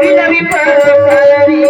విలవి పారి